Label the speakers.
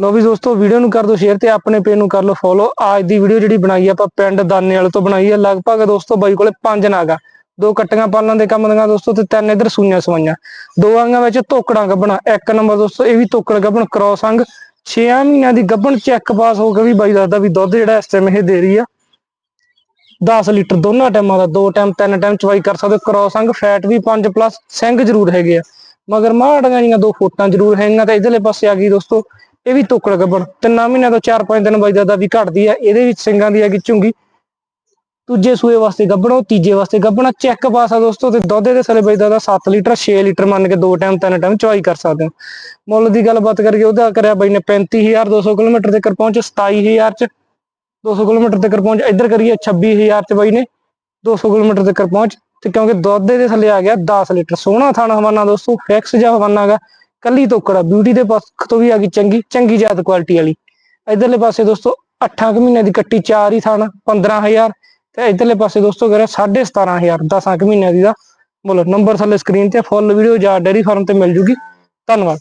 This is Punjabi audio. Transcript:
Speaker 1: ਲੋ ਵੀ ਦੋਸਤੋ ਵੀਡੀਓ ਨੂੰ ਕਰ ਦਿਓ ਸ਼ੇਅਰ ਤੇ ਆਪਣੇ ਪੇਜ ਨੂੰ ਕਰ ਲਓ ਫੋਲੋ ਅੱਜ ਦੀ ਵੀਡੀਓ ਜਿਹੜੀ ਬਣਾਈ ਆਪਾਂ ਪਿੰਡ ਦਾਨੇ ਵਾਲੇ ਤੋਂ ਬਣਾਈ ਆ। ਲਗਭਗ ਦੋਸਤੋ ਬਾਈ ਕੋਲੇ ਪੰਜ ਨਾਗਾ ਦੋ ਕੱਟੀਆਂ ਪਾਲਣ ਦੇ ਕੰਮ ਦੀਆਂ ਦੋਸਤੋ ਤੇ ਤਿੰਨ ਇਧਰ ਸੂਈਆਂ ਸਵਾਈਆਂ। ਦੋ ਅੰਗਾਂ ਵਿੱਚ ਧੋਕੜਾਂ ਗੱਬਣਾ ਇੱਕ ਨੰਬਰ ਦੋਸਤੋ, ਇਹ ਵੀ ਧੋਕੜ ਗੱਬਣ ਕ੍ਰੋਸ ਅੰਗ। 6 ਮਹੀਨਿਆਂ ਦੀ ਗੱਬਣ ਚੈੱਕ ਪਾਸ ਹੋ ਕੇ ਵੀ ਬਾਈ ਦੱਸਦਾ ਵੀ ਦੁੱਧ ਜਿਹੜਾ ਇਸ ਟਾਈਮ ਇਹ ਦੇ ਰਹੀ ਆ। 10 ਲੀਟਰ ਦੋਨਾਂ ਟਾਈਮਾਂ ਦਾ, ਦੋ ਟਾਈਮ, ਤਿੰਨ ਟਾਈਮ ਚਵਾਈ ਕਰ ਸਕਦੇ ਹੋ। ਕ੍ਰੋਸ ਅੰਗ ਫੈਟ ਵੀ 5 ਪਲੱਸ ਸਿੰਘ ਜ਼ਰੂਰ ਹੈਗੇ ਆ। ਮਗਰ ਮਾੜੀਆਂ ਜੀਆਂ ਦੋ ਫੋਟਾਂ ਜ਼ਰੂਰ ਹੈਗੀਆਂ ਤਾਂ ਇਧਰਲੇ ਪਾਸੇ ਆ ਗਈ ਦੋਸਤੋ। ਇਹ ਵੀ ਤੋਕੜ ਗੱਬਣ। ਤਿੰਨਾਂ ਮਹੀਨਿਆਂ ਤੋਂ 4-5 ਦਿਨ ਬਾਈ ਦਾ ਵੀ ਘਟਦੀ ਆ। ਇਹਦੇ ਵਿੱਚ ਸਿੰਘਾਂ ਦੀ ਹੈਗੀ ਝੁੰਗੀ ਦੂਜੇ ਸੂਏ ਵਾਸਤੇ ਗੱਬਣੋ ਤੀਜੇ ਵਾਸਤੇ ਗੱਬਣਾ। ਚੈੱਕ ਪਾਸ ਆ ਦੋਸਤੋ, ਤੇ ਦੁੱਧ ਦੇ ਥੱਲੇ ਬਾਈ ਦਾ 7 ਲੀਟਰ 6 ਲੀਟਰ ਮੰਨ ਕੇ ਦੋ ਟਾਈਮ ਤਿੰਨ ਟਾਈਮ ਚਵਾਈ ਕਰ ਸਕਦੇ ਹੋ। ਮੁੱਲ ਦੀ ਗੱਲਬਾਤ ਕਰੀਏ, ਉਹਦਾ ਕਰਿਆ ਬਾਈ ਨੇ 35200 ਕਿਲੋਮੀਟਰ ਤੱਕ ਪਹੁੰਚ 27000 ਚ 200 ਕਿਲੋਮੀਟਰ ਤੱਕ ਪਹੁੰਚ। ਇੱਧਰ ਕਰੀਏ 26000 ਚ ਬਈ ਨੇ 200 ਕਿਲੋਮੀਟਰ ਤੱਕ ਪਹੁੰਚ। ਤੇ ਕਿਉਂਕਿ ਦੁੱਧ ਦੇ ਥੱਲੇ ਆ ਗਿਆ 10 ਲੀਟਰ। ਸੋਹਣਾ ਥਾਣਾ ਹਵਾਨਾ ਦੋਸਤੋ ਫਿਕਸ ਜਿਹਾ ਹਵਾਨਾ ਹੈਗਾ ਕੱਲੀ ਤੋਕੜਾ ਬਿਊਟੀ ਦੇ ਪੱਖ ਤੋਂ ਵੀ ਆ ਗਈ ਚੰਗੀ ਚੰਗੀ ਜਾਤ ਕੁਆਲਿਟੀ ਵਾਲੀ। ਇਧਰਲੇ ਪਾਸੇ ਦੋਸਤੋ 8 ਕੁ ਮਹੀਨਿਆਂ ਦੀ ਕੱਟੀ 4 ਹੀ ਥਾਣਾ 15000 ਤੇ ਇਧਰਲੇ ਪਾਸੇ ਦੋਸਤੋ ਕਰਿਆ 17500 10 ਕੁ ਮਹੀਨਿਆਂ ਦੀ ਦਾ। ਮੁੱਲ ਨੰਬਰ ਥੱਲੇ ਸਕਰੀਨ ਤੇ ਫੁੱਲ ਵੀਡੀਓ ਜਾਂ ਡੇਰੀ ਫਾਰਮ ਤੇ ਮਿਲ ਜੂਗੀ। ਧੰਨਵਾਦ।